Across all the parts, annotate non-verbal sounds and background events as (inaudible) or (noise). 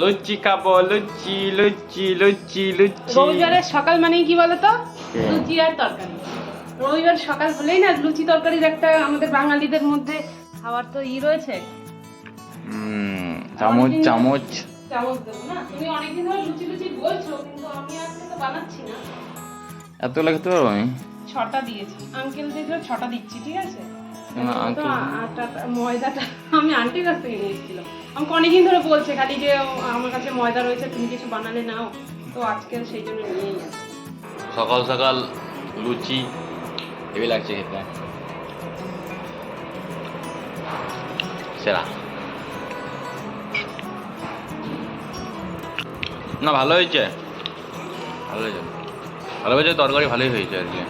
লুচি খাব লুচি লুচি লুচি লুচি। রবিবারের সকাল মানেই কি বলতো? লুচি আর তরকারি। রবিবার সকাল হলেই না লুচি তরকারির একটা আমাদের বাঙালিদের মধ্যে খাবার তো ই রয়েছে। চামচ চামচ চামচ। দেবো না? তুমি অনেকদিন ধরে লুচি লুচি বলছো কিন্তু আমি আজকে তো বানাচ্ছি না। এত লাগতে পারব আমি? ছটা দিয়েছি। আঙ্কেল দিয়েছিল ছটা দিচ্ছি ঠিক আছে? না, তো ময়দাটা আমি আন্টির কাছ থেকে নিয়ে এসেছিলাম আমাকে অনেকদিন ধরে বলছে খালি যে আমার কাছে ময়দা রয়েছে তুমি কিছু বানালে নাও। তো আজকে সেই জন্য আসি সকাল সকাল লুচি হেভি লাগছে খেতে। সেরা। না ভালো হয়েছে। ভালো হয়েছে। ভালো হয়েছে তরকারি ভালোই হয়েছে আর কি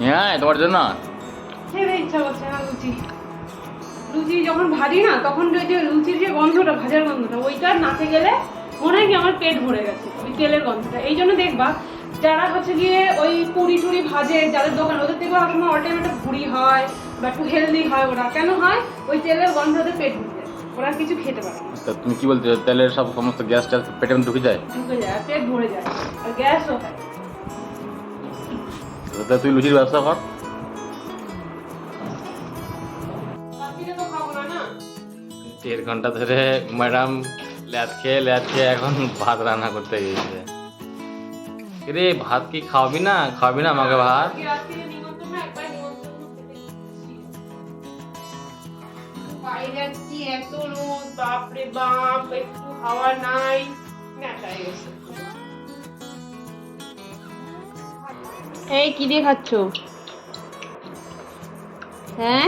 হ্যাঁ তোমার জন্য। খেতে ইচ্ছা করছে না লুচি। লুচি যখন ভাজি না তখন ওই যে লুচির যে গন্ধটা ভাজার গন্ধটা ওইটা নাতে গেলে মনে হয় কি আমার পেট ভরে গেছে ওই তেলের গন্ধটা। এই জন্য দেখবা যারা হচ্ছে গিয়ে ওই পুরি টুরি ভাজে যাদের দোকান ওদের থেকে সময় অল টাইম একটা ভুড়ি হয় বা একটু হেলদি হয় ওরা। কেন হয়? ওই তেলের গন্ধ ওদের পেট ভরে ওরা কিছু খেতে পারে তা তুমি কি বলছো তেলের সব সমস্ত গ্যাস ট্যাস পেটে ঢুকে যায়? ঢুকে যায় পেট ভরে যায় আর গ্যাসও হয় তা তুই লুচির ব্যবসা কর। দেড় ঘণ্টা ধরে ম্যাডাম ল্যাদ খেয়ে ল্যাদ খেয়ে এখন ভাত রান্না করতে গিয়েছে। রে ভাত কি খাওয়াবি না? খাওয়াবি না আমাকে ভাত? এত বাপ, একটু হাওয়া নাই। এই কি দিয়ে খাচ্ছ? হ্যাঁ?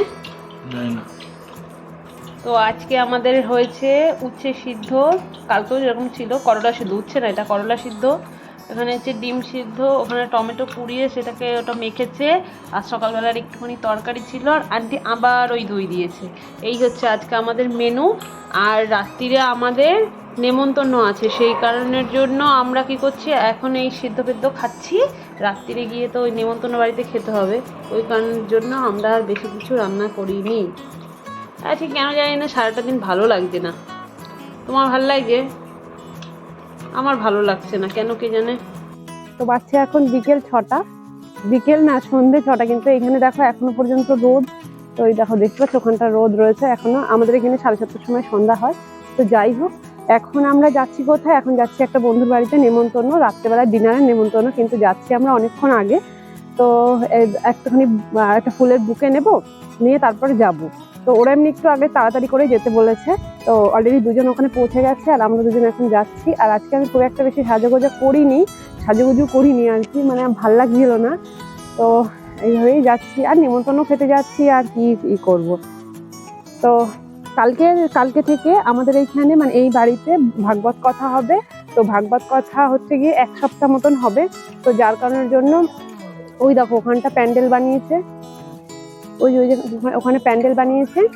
তো আজকে আমাদের হয়েছে উচ্ছে সিদ্ধ। কালকেও যেরকম ছিল করলা সিদ্ধ। উচ্ছে না এটা করলা সিদ্ধ। এখানে হচ্ছে ডিম সিদ্ধ ওখানে টমেটো পুড়িয়ে সেটাকে ওটা মেখেছে। আর সকালবেলার একটুখানি তরকারি ছিল আর আন্টি আবার ওই দই দিয়েছে। এই হচ্ছে আজকে আমাদের মেনু আর রাত্রিরে আমাদের নেমন্তন্ন আছে। সেই কারণের জন্য আমরা কি করছি, এখন এই সিদ্ধ পেদ্ধ খাচ্ছি। রাত্রিরে গিয়ে তো ওই নেমন্তন্ন বাড়িতে খেতে হবে। ওই কারণের জন্য আমরা আর বেশি কিছু রান্না করিনি। আচ্ছা কেন জানি না, সারাটা দিন ভালো লাগছে না। তোমার ভালো লাগছে আমার ভালো লাগছে না, কেন কে জানে? তো বাচ্চা এখন বিকেল ছটা। বিকেল না, সন্ধে ছটা, কিন্তু এখানে দেখো এখনও পর্যন্ত রোদ। তো এই দেখো, দেখতে পাচ্ছ, ওখানটা রোদ রয়েছে এখনও। আমাদের এখানে সাড়ে সাতটার সময় সন্ধ্যা হয়। তো যাই হোক এখন আমরা যাচ্ছি কোথায়? এখন যাচ্ছি একটা বন্ধুর বাড়িতে নেমন্তন্ন রাত্রেবেলায় ডিনারের নেমন্তন্ন, কিন্তু যাচ্ছি আমরা অনেকক্ষণ আগে। তো একটুখানি একটা ফুলের বুকে নেব, নিয়ে তারপরে যাব। তো ওরা এমনি একটু আগে তাড়াতাড়ি করে যেতে বলেছে। তো অলরেডি দুজন ওখানে পৌঁছে গেছে আর আমরা দুজন এখন যাচ্ছি। আর আজকে আমি খুব একটা বেশি সাজাগোজা করিনি, সাজুগুজু করিনি আর কি মানে ভালো লাগছিল না। তো এইভাবেই যাচ্ছি। আর নিমন্ত্রণ খেতে যাচ্ছি আর কি ই করব? তো কালকে কালকে থেকে আমাদের এইখানে মানে এই বাড়িতে ভাগবত কথা হবে। তো ভাগবত কথা হচ্ছে গিয়ে এক সপ্তাহ মতন হবে। তো যার কারণের জন্য ওই দেখো ওখানটা প্যান্ডেল বানিয়েছে। ওই ওই ওখানে- প্যান্ডেল বানিয়েছে।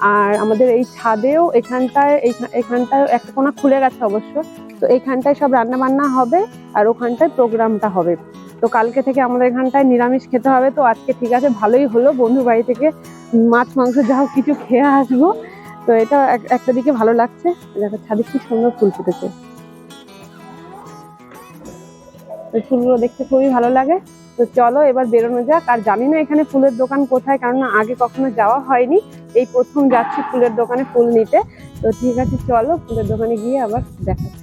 আর আমাদের এই ছাদেও এখানটায় এখানটায় একটা কোনা খুলে গেছে অবশ্য। তো এইখানটায় সব রান্না বান্না হবে আর ওখানটায় প্রোগ্রামটা হবে। তো কালকে থেকে আমাদের এখানটায় নিরামিষ খেতে হবে। তো আজকে ঠিক আছে, ভালোই হলো। বন্ধু বাড়ি থেকে মাছ, মাংস, যা কিছু খেয়ে আসব। তো এটা এক- একটা দিকে ভালো লাগছে দেখো ছাদে কি সুন্দর ফুল ফুটেছে। ফুলগুলো দেখতে খুবই ভালো লাগে। তো চলো এবার বেরোনো যাক। আর জানি না এখানে ফুলের দোকান কোথায় কারণ আগে কখনো যাওয়া হয়নি। এই প্রথম যাচ্ছি ফুলের দোকানে ফুল নিতে। তো ঠিক আছে, চলো ফুলের দোকানে গিয়ে আবার দেখাচ্ছি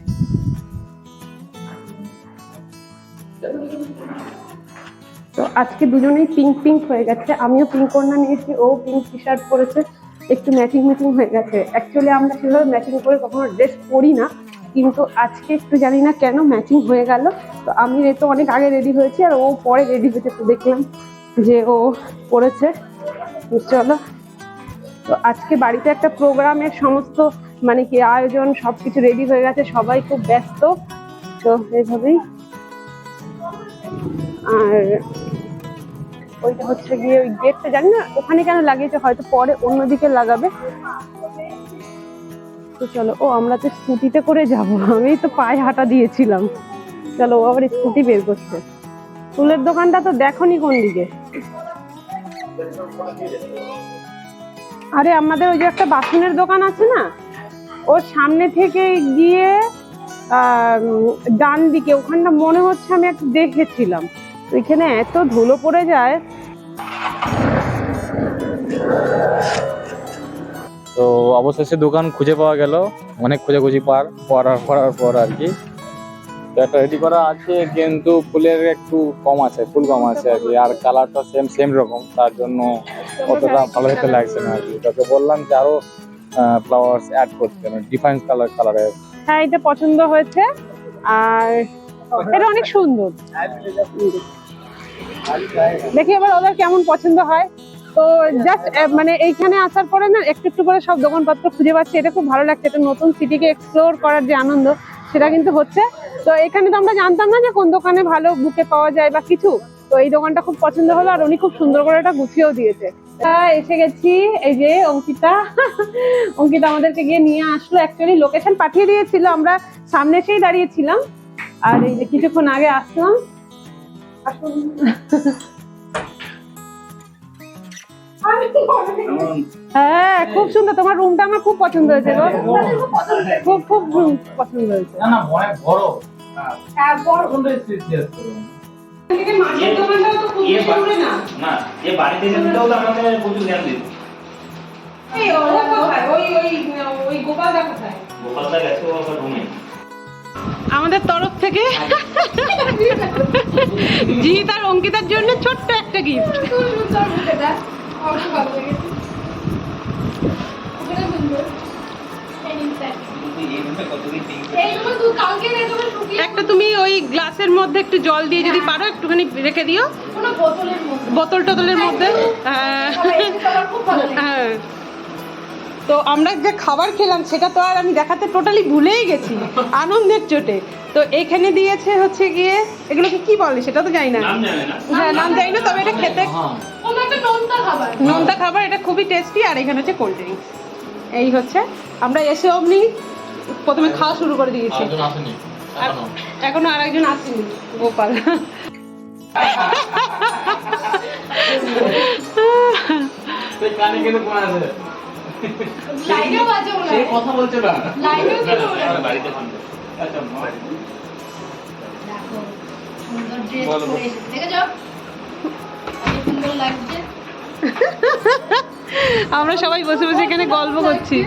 তো আজকে দুজনেই পিঙ্ক পিঙ্ক হয়ে গেছে। আমিও পিঙ্ক কর্না নিয়েছি, ও পিঙ্ক টি শার্ট পরেছে। একটু ম্যাচিং ম্যাচিং হয়ে গেছে। অ্যাকচুয়ালি আমরা সেভাবে ম্যাচিং করে কখনো ড্রেস পরি না, কিন্তু আজকে একটু জানি না কেন ম্যাচিং হয়ে গেল। তো আমি তো অনেক আগে রেডি হয়েছি, আর ও পরে রেডি হয়েছে তো দেখলাম যে ও পরেছে। তো চলো তো আজকে বাড়িতে একটা প্রোগ্রামের সমস্ত মানে কি আয়োজন সব কিছু রেডি হয়ে গেছে, সবাই খুব ব্যস্ত। তো এইভাবেই আর ওইটা হচ্ছে গিয়ে ওই গেটটা জানি না ওখানে কেন লাগিয়েছে, হয়তো পরে অন্যদিকে লাগাবে। তো চলো, ও, আমরা তো স্কুটিতে করে যাব, আমি তো পায়ে হাঁটা দিয়েছিলাম। চলো, ও আবার স্কুটি বের করছে। ফুলের দোকানটা তো দেখোনি কোন দিকে? আরে, আমাদের ওই যে একটা বাসনের দোকান আছে না? ওর সামনে থেকে গিয়ে ডান দিকে, ওখানটা মনে হচ্ছে আমি একটা দেখেছিলাম। ওইখানে এত ধুলো পড়ে যায়। তো অবশেষে দোকান খুঁজে পাওয়া গেল। অনেক খোঁজাখুঁজি পার পড়ার পড়ার পর আর কি। একটা রেডি করা আছে কিন্তু ফুলের একটু কম আছে ফুল কম আছে আর কি। আর কালারটা সেম সেম রকম। তার জন্য অতটা ভালো দেখতে লাগছে না আর কি। তোকে বললাম যে আরও ফ্লাওয়ার্স অ্যাড করতে মানে ডিফারেন্স কালার কালারের হ্যাঁ এটা পছন্দ হয়েছে। আর এটা অনেক সুন্দর। দেখি এবার ওদের কেমন পছন্দ হয়। তো জাস্ট মানে এইখানে আসার পরে না, একটু একটু করে সব দোকানপত্র খুঁজে পাচ্ছি। এটা খুব ভালো লাগছে। এটা নতুন সিটিকে এক্সপ্লোর করার যে আনন্দ, সেটা কিন্তু হচ্ছে। তো এখানে তো আমরা জানতাম না যে কোন দোকানে ভালো বুকে পাওয়া যায় বা কিছু। তো এই দোকানটা খুব পছন্দ হলো আর উনি খুব সুন্দর করে এটা গুছিয়েও দিয়েছে। এসে গেছি, এই যে অঙ্কিতা। (laughs) অঙ্কিতা আমাদেরকে গিয়ে নিয়ে আসলো। অ্যাকচুয়ালি লোকেশন পাঠিয়ে দিয়েছিল। আমরা সামনে এসেই দাঁড়িয়েছিলাম। আর এই যে কিছুক্ষণ আগে আসলাম। হ্যাঁ খুব সুন্দর। তোমার রুমটা আমার খুব পছন্দ হয়েছে খুব খুব পছন্দ হয়েছে। না অনেক বড় গেছে রুমে আমাদের তরফ থেকে (laughs) জিৎ আর অঙ্কিতার জন্য ছোট্ট একটা গিফট একটা তুমি ওই গ্লাসের মধ্যে একটু জল দিয়ে যদি পারো একটুখানি রেখে দিও। বোতল টোতলের মধ্যে। হ্যাঁ। হ্যাঁ। (laughs) তো আমরা যে খাবার খেলাম সেটা তো আর আমি দেখাতে টোটালি ভুলেই গেছি আনন্দের চোটে। তো এখানে দিয়েছে হচ্ছে গিয়ে এগুলোকে কি বলে সেটা তো জানি না। নাম হ্যাঁ নাম জানি না তবে এটা খেতে নোনতা খাবার। এটা খুবই টেস্টি আর এখানে হচ্ছে কোল্ড ড্রিঙ্কস এই হচ্ছে আমরা এসে অমনি প্রথমে খাওয়া শুরু করে দিয়েছি। এখনও। আর একজন আসেনি গোপাল। (laughs) (laughs) কানে সে কথা বলছে না। আমরা বাড়িতে ফোন আচ্ছা মা- আমরা সবাই বসে বসে এখানে গল্প করছি?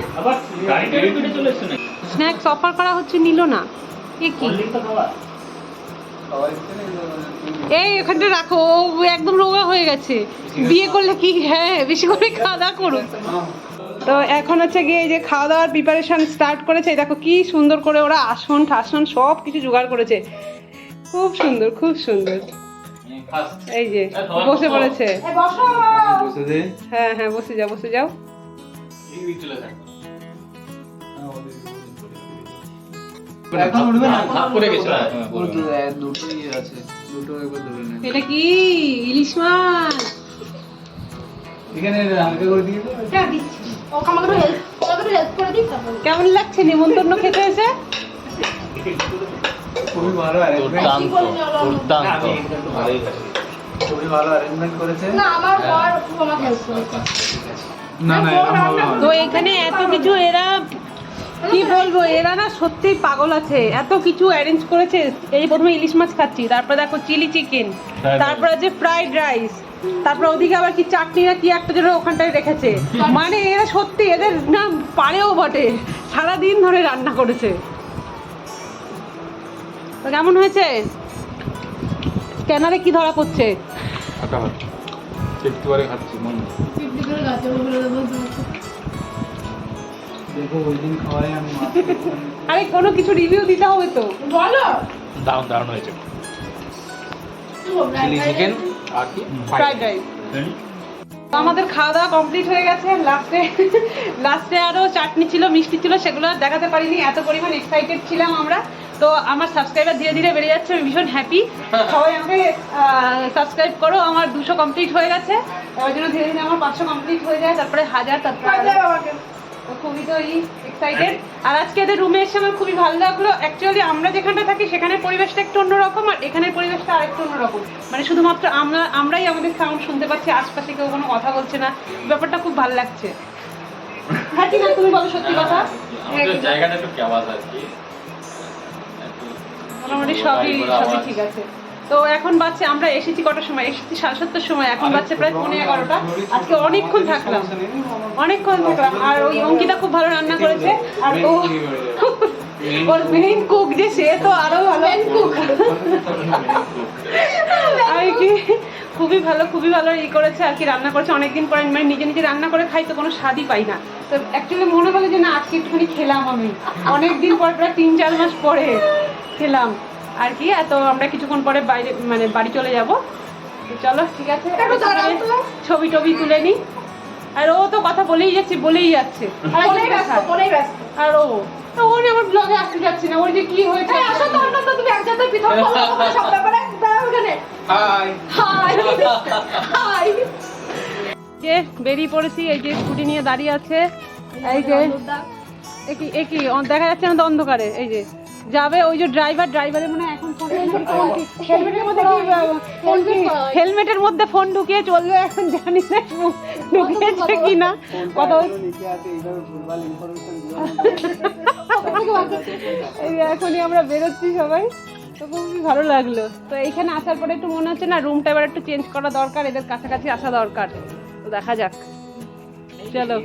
স্ন্যাক্স অফার করা হচ্ছে নিল না। এ কি। এই এখানটা রাখো। ও একদম রোগা হয়ে গেছে। বিয়ে করলে কি? হ্যাঁ বেশি করে খাওয়া দাওয়া করুক। তো এখন হচ্ছে গিয়ে এই যে খাওয়া দাওয়ার প্রিপারেশন স্টার্ট করেছে দেখো কি সুন্দর করে ওরা আসন ঠাসন সব কিছু জোগাড় করেছে। খুব সুন্দর খুব সুন্দর। এই যে বসে পড়েছে। হ্যাঁ হ্যাঁ বসে যাও বসে যাও। নেন এটা কি? ইলিশ মাছ? এখানে হালকা করে দিয়ে কেমন লাগছে? নিমন্ত্রণ খেতে এসে? খুবই ভালো দুর্দান্ত দুর্দান্ত। খুবই ভালো অ্যারেঞ্জমেন্ট করেছে। না আমার বর আমাকে হেল্প করেছে। না না এরকম ভালো হবে তো এখানে এত কিছু এরা কি বলব এরা না সত্যিই পাগল আছে। এত কিছু অ্যারেঞ্জ করেছে। এই প্রথমে ইলিশ মাছ খাচ্ছি তারপরে দেখো চিলি চিকেন তারপর আছে ফ্রাইড রাইস তারপর ওদিকে আবার কি চাটনি না কি একটা যেন ওখানটায় রেখেছে। মানে এরা সত্যি এদের না পারেও বটে। সারাদিন ধরে রান্না করেছে। কেমন হয়েছে? স্ক্যানারে কি ধরা পড়ছে? মন আরে কোনো কিছু রিভিউ দিতে হবে তো। বলো। দারুণ দারুণ হয়েছে। চিলি চিকেন আর কি ফ্রাইড রাইস আমাদের খাওয়া দাওয়া কমপ্লিট হয়ে গেছে। লাস্টে লাস্টে আরও চাটনি ছিল মিষ্টি ছিল সেগুলো আর দেখাতে পারিনি। এত পরিমাণ এক্সাইটেড ছিলাম আমরা। তো আমার সাবস্ক্রাইবার ধীরে ধীরে বেড়ে যাচ্ছে আমি ভীষণ হ্যাপি সবাই আমাকে সাবস্ক্রাইব করো আমার দুশো কমপ্লিট হয়ে গেছে। ওই জন্য ধীরে ধীরে আমার পাঁচশো কমপ্লিট হয়ে যায় তারপরে হাজার তারপরে খুবই তো এক্সাইটেড আর আজকে এদের রুমে এসে আমার খুবই ভালো লাগল। অ্যাকচুয়ালি আমরা যেখানটা থাকি সেখানের পরিবেশটা একটু অন্যরকম আর এখানের পরিবেশটা আরেকটু অন্যরকম। মানে শুধুমাত্র আমরা আমরাই আমাদের সাউন্ড শুনতে পাচ্ছি আশপাশে কেউ কোনো কথা বলছে না। ব্যাপারটা খুব ভালো লাগছে। হ্যাঁ ঠিক আছে তুমি বলো সত্যি কথা। জায়গাটা একটু কেওয়াজ আর কি মোটামুটি সবই সবই ঠিক আছে। তো এখন বাচ্চা আমরা এসেছি কটার সময়? এসেছি সাড়ে সাতটার সময় এখন বাচ্চা প্রায় পৌনে এগারোটা। আজকে অনেকক্ষণ থাকলাম। অনেকক্ষণ থাকলাম। আর ওই অঙ্কিতা খুব ভালো রান্না করেছে। আর ও (laughs) ওর মেইন কুক যে সে তো আরও ভালো কুক (laughs) আর কি খুবই ভালো খুবই ভালো ই করেছে আর কি রান্না করেছে। অনেকদিন পরে মানে নিজে নিজে রান্না করে খাই তো কোনো স্বাদই পাই না। তো অ্যাকচুয়ালি মনে হলো যে না আজকে একটুখানি খেলাম আমি। অনেকদিন পর প্রায় তিন চার মাস পরে খেলাম। আর কি এত আমরা কিছুক্ষণ পরে বাইরে মানে বাড়ি চলে যাব। চলো ঠিক আছে ছবি টবি তুলে নি। আর ও তো কথা বলেই যাচ্ছে বলেই যাচ্ছে। আর ও তো ও আমার ব্লগে আসতে যাচ্ছে না ওর যে কি হয়েছে? আসো তো অন্য তুমি একসাথে পৃথক (laughs) সব ব্যাপারে দাঁড়াও এখানে। হাই হাই হাই যে বেরিয়ে পড়েছি এই যে স্কুটি নিয়ে দাঁড়িয়ে আছে। এই যে একই একই দেখা যাচ্ছে না তো অন্ধকারে এই যে। যাবে ওই যে ড্রাইভার ড্রাইভারের মনে হয় এখন হেলমেটের মধ্যে কি ফোন হেলমেটের মধ্যে ফোন ঢুকিয়ে চলবে এখন জানি না ঢুকিয়েছে কি না। কথা এখনই আমরা বেরোচ্ছি সবাই। তো খুবই ভালো লাগল। তো এইখানে আসার পরে একটু মনে হচ্ছে না রুমটা এবার একটু চেঞ্জ করা দরকার এদের কাছাকাছি আসা দরকার। তো দেখা যাক। চলো।